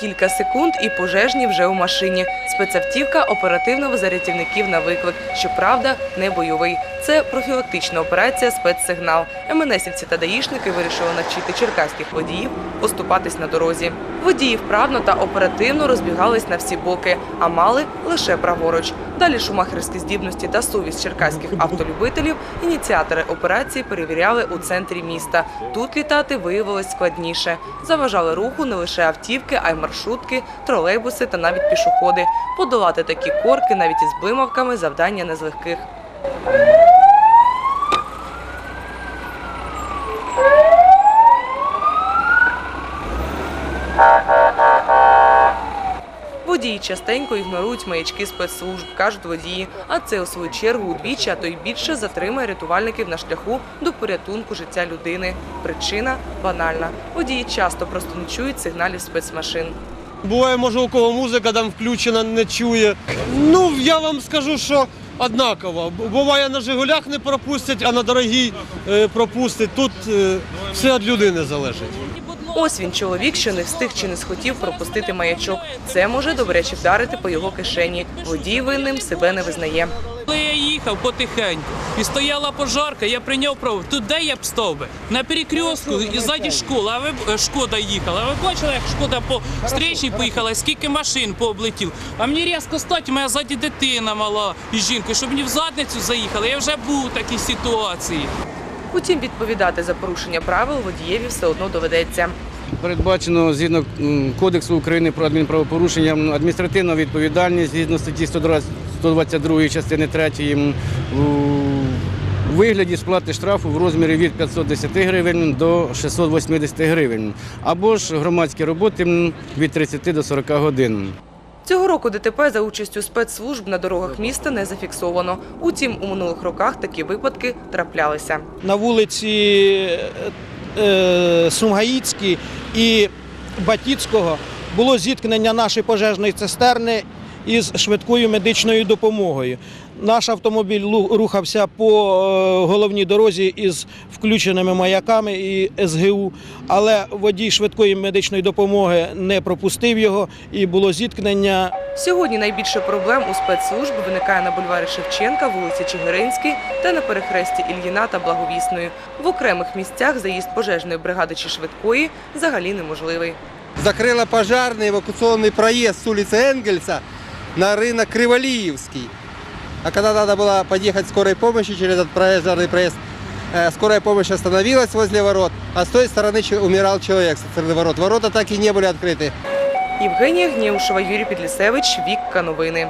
Кілька секунд і пожежні вже у машині. Спецавтівка оперативно везе рятівників на виклик. Щоправда, не бойовий. Це профілактична операція спецсигнал. МНСівці та даїшники вирішили навчити черкаських водіїв поступатись на дорозі. Водії вправно та оперативно розбігались на всі боки, а мали лише праворуч. Далі шумахерські здібності та совість черкаських автолюбителів ініціатори операції перевіряли у центрі міста. Тут літати виявилось складніше. Заважали руху не лише автівки, а й маршрутки, тролейбуси та навіть пішоходи. Подолати такі корки навіть із блимавками завдання не з легких. Водії частенько ігнорують маячки спецслужб, кажуть водії. А це у свою чергу удвічі, а то й більше затримає рятувальників на шляху до порятунку життя людини. Причина банальна. Водії часто просто не чують сигналів спецмашин. Буває, може, у кого музика там включена, не чує. Ну, я вам скажу, що однаково. Буває, на Жигулях не пропустять, а на дорогій е, пропустять. Тут е, все від людини залежить. Ось він чоловік, що не встиг чи не схотів пропустити маячок. Це може добряче вдарити по його кишені. Водій винним себе не визнає. Їхав потихеньку і стояла пожарка, я прийняв право. Тут де я б став би? На перекрестку і ззаді школа, а ви е, шкода їхала. А ви бачили, як шкода по стрічній поїхала, скільки машин пооблетів. А мені різко стать, у мене ззаді дитина мала і жінка, щоб мені в задницю заїхали. Я вже був у такій ситуації. Утім, відповідати за порушення правил водієві все одно доведеться. Передбачено згідно Кодексу України про адмінправопорушення адміністративна відповідальність згідно статті 120 122 частини 3 м, у вигляді сплати штрафу в розмірі від 510 гривень до 680 гривень, або ж громадські роботи від 30 до 40 годин. Цього року ДТП за участю спецслужб на дорогах міста не зафіксовано. Утім, у минулих роках такі випадки траплялися. на вулиці е, Сумгаїцькій і Батіцького було зіткнення нашої пожежної цистерни із швидкою медичною допомогою. Наш автомобіль лу- рухався по е, головній дорозі із включеними маяками і СГУ, але водій швидкої медичної допомоги не пропустив його і було зіткнення Сьогодні найбільше проблем у спецслужб виникає на бульварі Шевченка, вулиці Чигиринській та на перехресті Ільїна та Благовісної. В окремих місцях заїзд пожежної бригади чи швидкої взагалі неможливий. закрыла пожарный эвакуационный проезд с улицы Энгельса на рынок Криволиевский. А когда надо было подъехать скорой помощи через этот пожарный проезд, э, скорая помощь остановилась возле ворот, а с той стороны че- умирал человек со стороны ворот. Ворота так и не были открыты. Євгенія Гнєушева, Юрій Підлісевич, Вікка Новини.